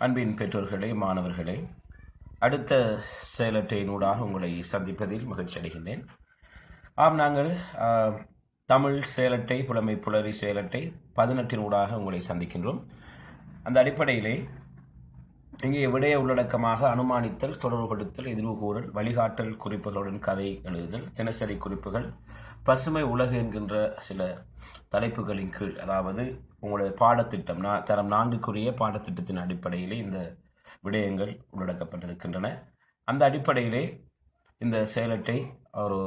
அன்பின் பெற்றோர்களே மாணவர்களே அடுத்த செயலற்றையினூடாக உங்களை சந்திப்பதில் மகிழ்ச்சி அடைகின்றேன். ஆம் நாங்கள் தமிழ் செயலட்டை புலமை புலரி செயலட்டை பதினெட்டினூடாக உங்களை சந்திக்கின்றோம். அந்த அடிப்படையிலே இங்கே விடய உள்ளடக்கமாக அனுமானித்தல் தொடர்புபடுத்தல் எதிர்வு கூறல் வழிகாட்டல் குறிப்புகளுடன் கதை எழுதுதல் தினசரி குறிப்புகள் பசுமை உலகு என்கின்ற சில தலைப்புகளின் கீழ் அதாவது உங்களுடைய பாடத்திட்டம் நான் தரம் நான்குக்குரிய பாடத்திட்டத்தின் அடிப்படையிலே இந்த விடயங்கள் உள்ளடக்கப்பட்டிருக்கின்றன. அந்த அடிப்படையிலே இந்த செயலட்டை ஒரு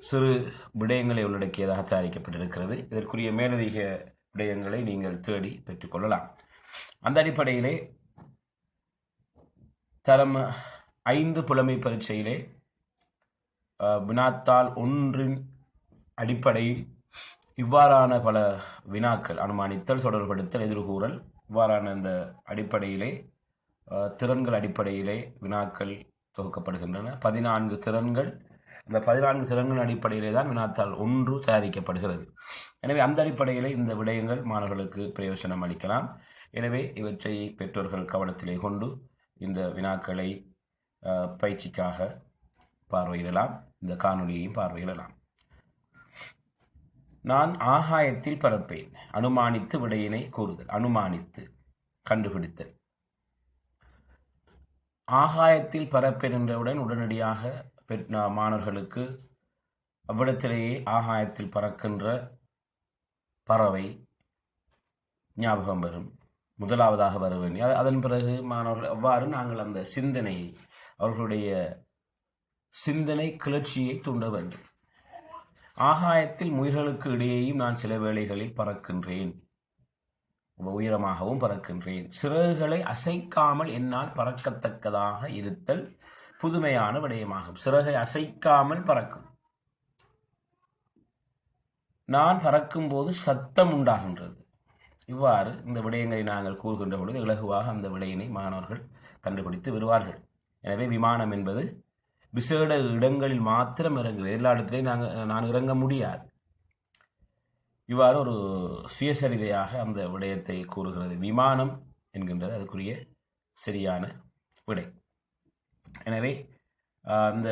சிறு விடயங்களை உள்ளடக்கியதாக தயாரிக்கப்பட்டிருக்கிறது. இதற்குரிய மேலதிக விடயங்களை நீங்கள் தேடி பெற்றுக்கொள்ளலாம் அந்த அடிப்படையிலே தரம் ஐந்து புலமை பரீட்சையிலே வினாத்தாள் ஒன்றின் அடிப்படையில் இவ்வாறான பல வினாக்கள் அனுமானித்தல் தொடர்படுத்தல் எதிர்கூறல் இவ்வாறான இந்த அடிப்படையிலே திறன்கள் அடிப்படையிலே வினாக்கள் தொகுக்கப்படுகின்றன. பதினான்கு திறன்கள் இந்த பதினான்கு திறன்கள் அடிப்படையிலே தான் வினாத்தாள் ஒன்று தயாரிக்கப்படுகிறது. எனவே அந்த அடிப்படையிலே இந்த விடயங்கள் மாணவர்களுக்கு பிரயோஜனம் அளிக்கலாம். எனவே இவற்றை பெற்றோர்கள் கவனத்திலே கொண்டு இந்த வினாக்களை பயிற்சிக்காக பார்வையிடலாம். இந்த காணொலியையும் பார்வையிடலாம். நான் ஆகாயத்தில் பறப்பேன். அனுமானித்து விடையினை கூறுதல். அனுமானித்து கண்டுபிடித்தல். ஆகாயத்தில் பறப்பேன் என்றவுடன் உடனடியாக பெற் மாணவர்களுக்கு அவ்விடத்திலேயே ஆகாயத்தில் பறக்கின்ற பறவை ஞாபகம் வரும். முதலாவதாக வர வேண்டிய அதன் பிறகு மாணவர்கள் அவ்வாறு நாங்கள் அந்த சிந்தனையை அவர்களுடைய சிந்தனை கிளர்ச்சியை தூண்ட வேண்டும். ஆகாயத்தில் முயல்களுக்கு இடையேயும் நான் சில வேளைகளில் பறக்கின்றேன். உயரமாகவும் பறக்கின்றேன். சிறகுகளை அசைக்காமல் என்னால் பறக்கத்தக்கதாக இருத்தல் புதுமையான விடயமாகும். சிறகை அசைக்காமல் பறக்கும். நான் பறக்கும்போது சத்தம் உண்டாகின்றது. இவ்வாறு இந்த விடயங்களை நாங்கள் கூறுகின்ற பொழுது இலகுவாக அந்த விடையினை மாணவர்கள் கண்டுபிடித்து வருவார்கள் எனவே விமானம் என்பது விசேட இடங்களில் மாத்திரம் இறங்குவேன் எல்லா இடத்துலையும் நாங்கள் நான் இறங்க முடியாது. இவ்வாறு ஒரு சுயசரிதையாக அந்த விடயத்தை கூறுகிறது. விமானம் என்கின்றது அதுக்குரிய சரியான விடை. எனவே அந்த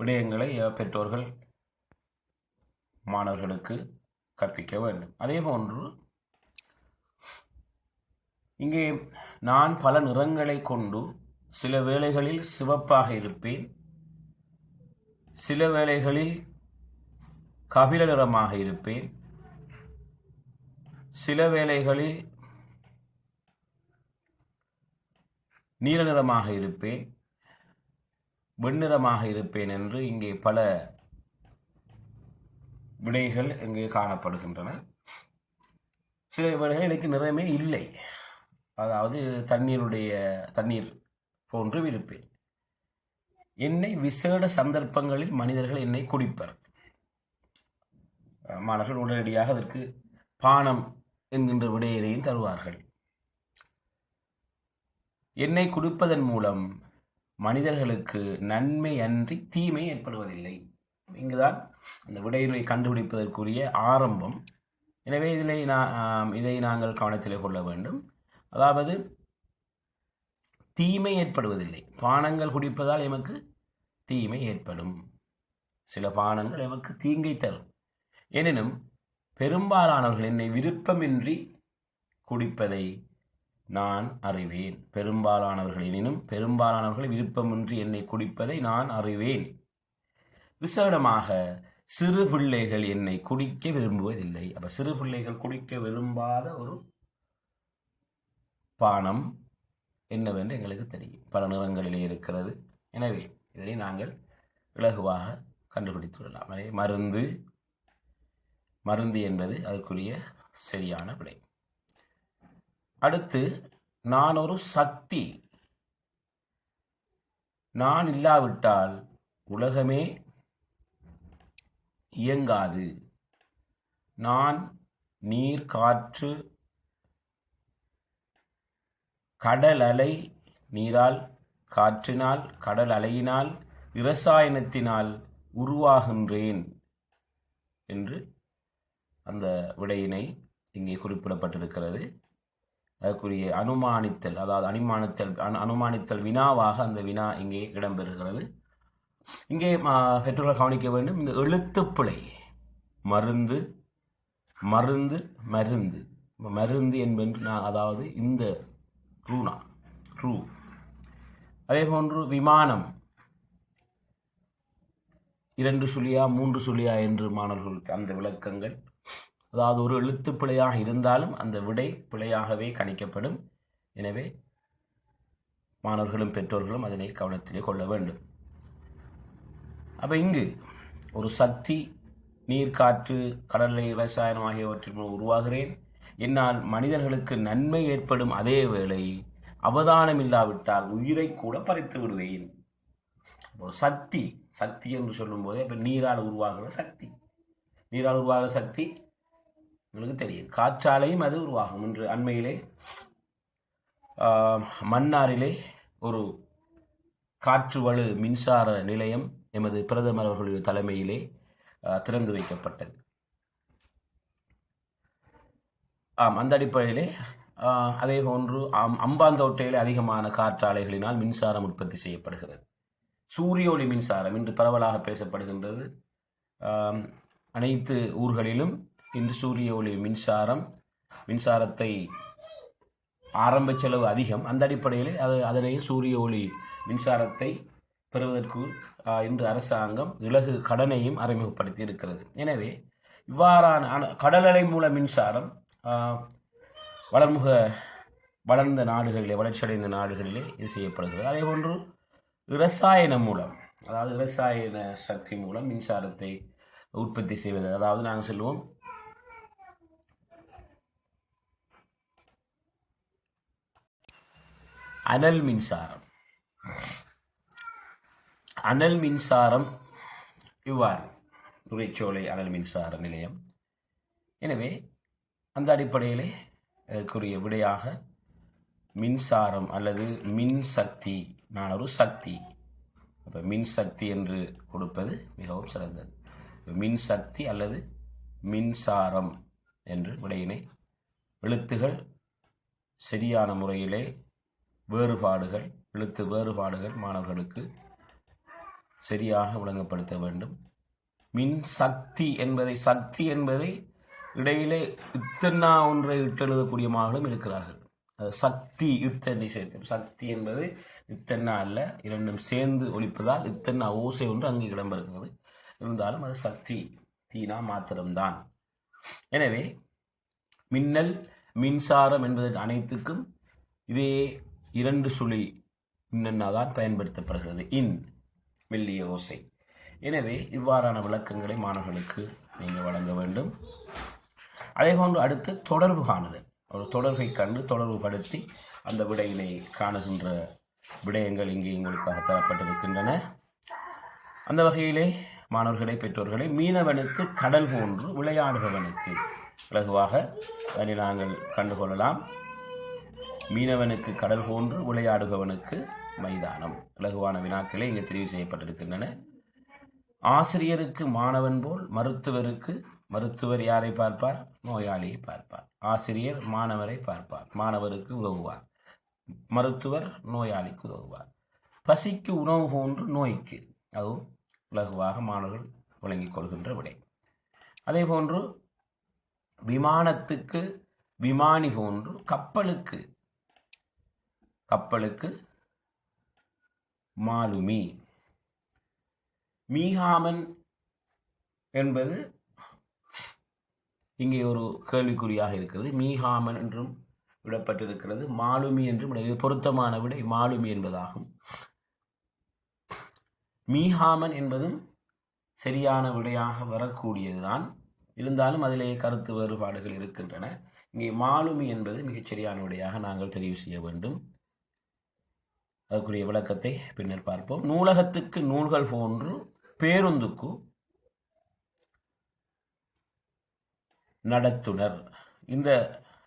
விடயங்களை பெற்றோர்கள் மாணவர்களுக்கு கற்பிக்க வேண்டும். அதே போன்று இங்கே நான் பல நிறங்களை கொண்டு சில வேளைகளில் சிவப்பாக இருப்பேன். சில வேளைகளில் கபில நிறமாக இருப்பேன். சில வேளைகளில் நீல நிறமாக இருப்பேன். வெண்ணிறமாக இருப்பேன் என்று இங்கே பல விடைகள் இங்கே காணப்படுகின்றன. சில வேளைகளில் எனக்கு நிறமே இல்லை. அதாவது தண்ணீருடைய தண்ணீர் போன்று இருப்பேன். என்னை விசேட சந்தர்ப்பங்களில் மனிதர்கள் என்னை குடிப்பர். மாணவர்கள் உடனடியாக அதற்கு பானம் என்கின்ற விடையினையும் தருவார்கள். என்னை குடிப்பதன் மூலம் மனிதர்களுக்கு நன்மை அன்றி தீமை ஏற்படுவதில்லை. இங்குதான் அந்த விடையினை கண்டுபிடிப்பதற்குரிய ஆரம்பம். எனவே இதில் நான் இதை நாங்கள் கவனத்தில் கொள்ள வேண்டும். அதாவது தீமை ஏற்படுவதில்லை. பானங்கள் குடிப்பதால் எமக்கு தீமை ஏற்படும். சில பானங்கள் எமக்கு தீங்கை தரும். எனினும் பெரும்பாலானவர்கள் என்னை விருப்பமின்றி குடிப்பதை நான் அறிவேன். பெரும்பாலானவர்கள் எனினும் பெரும்பாலானவர்கள் விருப்பமின்றி என்னை குடிப்பதை நான் அறிவேன். விசேடமாக சிறு பிள்ளைகள் என்னை குடிக்க விரும்புவதில்லை. அப்போ சிறு பிள்ளைகள் குடிக்க விரும்பாத ஒரு பானம் என்னவென்று எங்களுக்கு தெரியும். பல நிறங்களிலே இருக்கிறது. எனவே இதனை நாங்கள் இலகுவாக கண்டுபிடித்துள்ளலாம் அதே எனவே மருந்து மருந்து என்பது அதற்குரிய சரியான விடை. அடுத்து நான் ஒரு சக்தி. நான் இல்லாவிட்டால் உலகமே இயங்காது. நான் நீர் காற்று கடல் அலை நீரால் காற்றினால் கடல் அலையினால் இரசாயனத்தினால் உருவாகின்றேன் என்று அந்த விடையினை இங்கே குறிப்பிடப்பட்டிருக்கிறது. அதற்குரிய அனுமானித்தல் அதாவது அனுமானித்தல் அனு அனுமானித்தல் வினாவாக அந்த வினா இங்கே இடம்பெறுகிறது. இங்கே பெற்றோர்கள் கவனிக்க வேண்டும் இந்த எழுத்துப்பிழை மருந்து மருந்து மருந்து. மருந்து என்பது நான் அதாவது இந்த ரூனா ரூ அதே போன்று விமானம். இரண்டு சுழியா மூன்று சுழியா என்று மாணவர்களுக்கு அந்த விளக்கங்கள். அதாவது ஒரு எழுத்து பிழையாக இருந்தாலும் அந்த விடை பிழையாகவே கணிக்கப்படும். எனவே மாணவர்களும் பெற்றோர்களும் அதனை கவனத்திலே கொள்ள வேண்டும். அப்போ இங்கு ஒரு சக்தி நீர் காற்று கடலை ரசாயனம் ஆகியவற்றின் மூலம் உருவாகிறேன். என்னால் மனிதர்களுக்கு நன்மை ஏற்படும் அதே வேளை அவதானம் இல்லாவிட்டால் உயிரை கூட பறித்து விடுவேன். ஒரு சக்தி சக்தி என்று சொல்லும்போது இப்போ நீரால் உருவாகிற சக்தி. நீரால் உருவாகிற சக்தி உங்களுக்கு தெரியும். காற்றாலையும் அது உருவாகும். என்று அண்மையிலே மன்னாரிலே ஒரு காற்று வலு மின்சார நிலையம் எமது பிரதமர் அவர்களுடைய தலைமையிலே திறந்து வைக்கப்பட்டது. ஆம் அந்த அடிப்படையிலே அதே போன்று அம் அம்பாந்தோட்டையில் அதிகமான காற்றாலைகளினால் மின்சாரம் உற்பத்தி செய்யப்படுகிறது. சூரிய ஒளி மின்சாரம் இன்று பரவலாக பேசப்படுகின்றது. அனைத்து ஊர்களிலும் இன்று சூரிய ஒளி மின்சாரம் மின்சாரத்தை ஆரம்ப செலவு அதிகம். அந்த அடிப்படையில் அது அதனை சூரிய ஒளி மின்சாரத்தை பெறுவதற்கு இன்று அரசாங்கம் இலகு கடனையும் அறிமுகப்படுத்தி இருக்கிறது எனவே இவ்வாறான ஆன- கடலலை மூல மின்சாரம் வளர்முக வளர்ந்த நாடுகளிலே வளர்ச்சியடைந்த நாடுகளிலே இது செய்யப்படுகிறது. அதே போன்று இரசாயனம் மூலம் அதாவது இரசாயன சக்தி மூலம் மின்சாரத்தை உற்பத்தி செய்வது. அதாவது நாங்கள் சொல்லுவோம் அனல் மின்சாரம். அனல் மின்சாரம் இவ்வாறு நுரைச்சோலை அனல் மின்சார நிலையம். எனவே அந்த அடிப்படையிலே அதுக்குரிய விடையாக மின்சாரம் அல்லது மின் சக்தி நான் ஒரு சக்தி. அப்போ மின் சக்தி என்று கொடுப்பது மிகவும் சிறந்தது. மின் சக்தி அல்லது மின்சாரம் என்று விடையினை எழுத்துகள் சரியான முறையிலே வேறுபாடுகள் எழுத்து வேறுபாடுகள் மாணவர்களுக்கு சரியாக விளங்கப்படுத்த வேண்டும். மின் சக்தி என்பதை சக்தி என்பதை இடையிலே இத்தன்னா ஒன்றை இட்டெழுதக்கூடிய மாணவர்களும் இருக்கிறார்கள். அது சக்தி இத்தனை சேர்த்து சக்தி என்பது இத்தன்னா அல்ல இரண்டும் சேர்ந்து ஒழிப்பதால் இத்தன்னா ஓசை ஒன்று அங்கு இடம்பெறுகிறது. இருந்தாலும் அது சக்தி தீனா மாத்திரம்தான். எனவே மின்னல் மின்சாரம் என்பது அனைத்துக்கும் இதே இரண்டு சுழி மின்னன்னா தான் பயன்படுத்தப்படுகிறது. இன் மெல்லிய ஓசை. எனவே இவ்வாறான விளக்கங்களை மாணவர்களுக்கு நீங்கள் வழங்க வேண்டும். அதே போன்று அடுத்து தொடர்பு காணுதல். ஒரு தொடர்பை கண்டு தொடர்புபடுத்தி அந்த விடையினை காணுகின்ற விடயங்கள் இங்கே உங்களுக்காக தரப்பட்டிருக்கின்றன. அந்த வகையிலே மாணவர்களை பெற்றோர்களை மீனவனுக்கு கடல் போன்று விளையாடுபவனுக்கு இலகுவாக அதனை நாங்கள் கண்டுகொள்ளலாம். மீனவனுக்கு கடல் போன்று விளையாடுபவனுக்கு மைதானம். இலகுவான வினாக்களே இங்கே தெரிவு செய்யப்பட்டிருக்கின்றன. ஆசிரியருக்கு மாணவன் போல் மருத்துவருக்கு மருத்துவர் யாரை பார்ப்பார்? நோயாளியை பார்ப்பார். ஆசிரியர் மாணவரை பார்ப்பார். மாணவருக்கு உதவுவார். மருத்துவர் நோயாளிக்கு உதவுவார். பசிக்கு உணவு போன்று நோய்க்கு. அதுவும் இலகுவாக மாணவர்கள் விளங்கிக் கொள்கின்ற விடை. அதே போன்று விமானத்துக்கு விமானி போன்று கப்பலுக்கு. கப்பலுக்கு மாலுமி. மீகாமன் என்பது இங்கே ஒரு கேள்விக்குறியாக இருக்கிறது. மீஹாமன் என்றும் விடப்பட்டிருக்கிறது. மாலுமி என்றும் விட- பொருத்தமான விடை. மாலுமி என்பதாகும். மீஹாமன் என்பதும் சரியான விடையாக வரக்கூடியதுதான். இருந்தாலும் அதிலே கருத்து வேறுபாடுகள் இருக்கின்றன. இங்கே மாலுமி என்பது மிகச் சரியான விடையாக நாங்கள் தெரிவு செய்ய வேண்டும். அதற்குரிய விளக்கத்தை பின்னர் பார்ப்போம். நூலகத்துக்கு நூல்கள் போன்று பேருந்துக்கு நடத்துனர். இந்த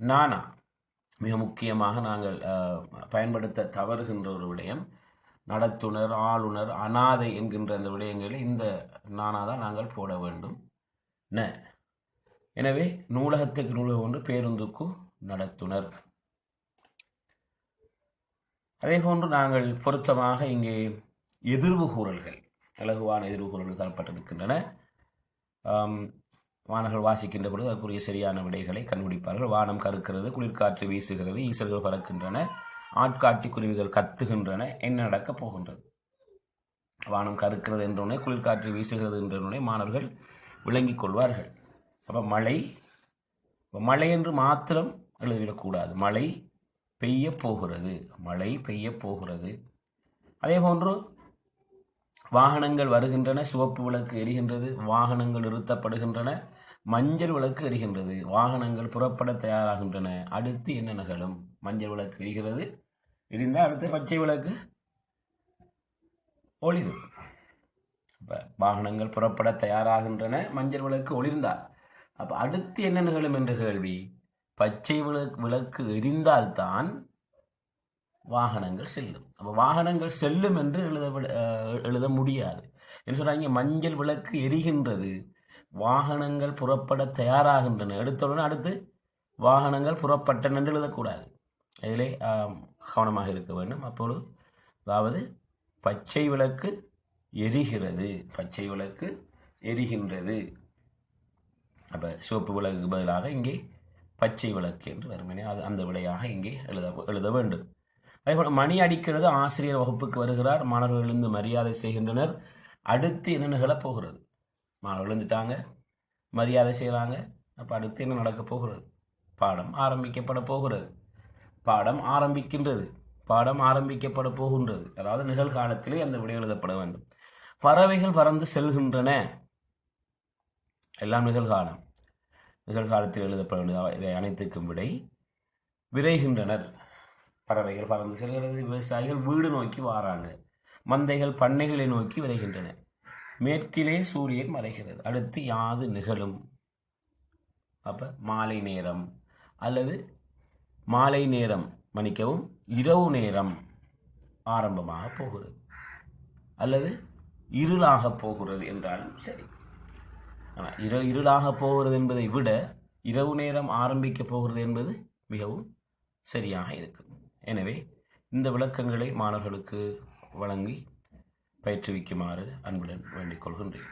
நானா மிக முக்கியமாக நாங்கள் பயன்படுத்த தவறுகின்ற ஒரு விடயம். நடத்துனர் ஆளுநர் அனாதை என்கின்ற அந்த விடயங்களில் இந்த நானா தான் நாங்கள் போட வேண்டும். ந. எனவே நூலகத்துக்கு நூலகம் ஒன்று பேருந்துக்கு நடத்துனர். அதே போன்று நாங்கள் பொருத்தமாக இங்கே எதிர்வு கூறல்கள் இலகுவான எதிர்வு கூறல்கள் தரப்பட்டிருக்கின்றன. வானர்கள் வாசிக்கின்ற பொழுது அதற்குரிய சரியான விடைகளை கண்டுபிடிப்பார்கள். வானம் கருக்கிறது குளிர்காற்று வீசுகிறது ஈசல்கள் பறக்கின்றன ஆட்காட்டி குருவிகள் கத்துகின்றன என்ன நடக்கப் போகின்றது? வானம் கருக்கிறது என்றவுடனே குளிர்காற்று வீசுகிறது என்றவுடனே மாணவர்கள் விளங்கிக் கொள்வார்கள். அப்போ மழை மழை என்று மாத்திரம் எழுதிவிடக்கூடாது மழை பெய்ய போகிறது. மழை பெய்ய போகிறது. அதே போன்று வாகனங்கள் வருகின்றன சிவப்பு விளக்கு எரிகின்றது வாகனங்கள் நிறுத்தப்படுகின்றன மஞ்சள் விளக்கு எரிகின்றது. வாகனங்கள் புறப்பட தயாராகின்றன. அடுத்து என்ன நிகழும்? மஞ்சள் விளக்கு எரிகிறது. எரிந்தால் அடுத்து பச்சை விளக்கு ஒளிரும். இப்போ வாகனங்கள் புறப்பட தயாராகின்றன. மஞ்சள் விளக்கு ஒளிர்ந்தால். அப்போ அடுத்து என்ன நிகழும் என்ற கேள்வி? பச்சை விளக்கு விளக்கு எரிந்தால்தான் வாகனங்கள் செல்லும். அப்போ வாகனங்கள் செல்லும் என்று எழுத விட- எழுத முடியாது. என்று சொன்னாங்க மஞ்சள் விளக்கு எரிகின்றது. வாகனங்கள் புறப்பட தயாராகின்றன. எடுத்தவுடனே அடுத்து வாகனங்கள் புறப்பட்டன என்று எழுதக்கூடாது. அதிலே கவனமாக இருக்க வேண்டும். அப்பொழுது அதாவது பச்சை விளக்கு எரிகிறது. பச்சை விளக்கு எரிகின்றது. அப்போ சிவப்பு விளக்கு பதிலாக இங்கே பச்சை விளக்கு என்று வருமனே அது அந்த விடையாக இங்கே எழுத எழுத வேண்டும். அதேபோல் மணி அடிக்கிறது ஆசிரியர் வகுப்புக்கு வருகிறார். மாணவர்கள் எழுந்து மரியாதை செய்கின்றனர். அடுத்து என்ன நிகழப் போகிறது? மாணவர்கள் விழுந்துட்டாங்க மரியாதை செய்கிறாங்க அப்போ அடுத்து என்ன நடக்கப் போகிறது? பாடம் ஆரம்பிக்கப்பட போகிறது. பாடம் ஆரம்பிக்கின்றது. பாடம் ஆரம்பிக்கப்பட போகின்றது. அதாவது நிகழ்காலத்திலே அந்த விடை எழுதப்பட வேண்டும். பறவைகள் பறந்து செல்கின்றன. எல்லாம் நிகழ்காலம். நிகழ்காலத்தில் எழுதப்பட வேண்டிய இவை அனைத்துக்கும் விடை விரைகின்றனர். பறவைகள் பறந்து செல்கிறது. விவசாயிகள் வீடு நோக்கி வாராங்க. மந்தைகள் பண்ணைகளை நோக்கி விரைகின்றன. மேற்கிலே சூரியன் மறைகிறது. அடுத்து யாது நிகழும்? அப்போ மாலை நேரம். அல்லது மாலை நேரம் மன்னிக்கவும் இரவு நேரம் ஆரம்பமாக போகிறது. அல்லது இருளாக போகிறது என்றாலும் சரி. ஆனால் இரு இருளாக போகிறது என்பதை விட இரவு நேரம் ஆரம்பிக்க போகிறது என்பது மிகவும் சரியாக இருக்கும். எனவே இந்த விளக்கங்களை மாணவர்களுக்கு வழங்கி பயிற்றுவிக்குமாறு அன்புடன் வேண்டிக் கொள்கின்றேன்.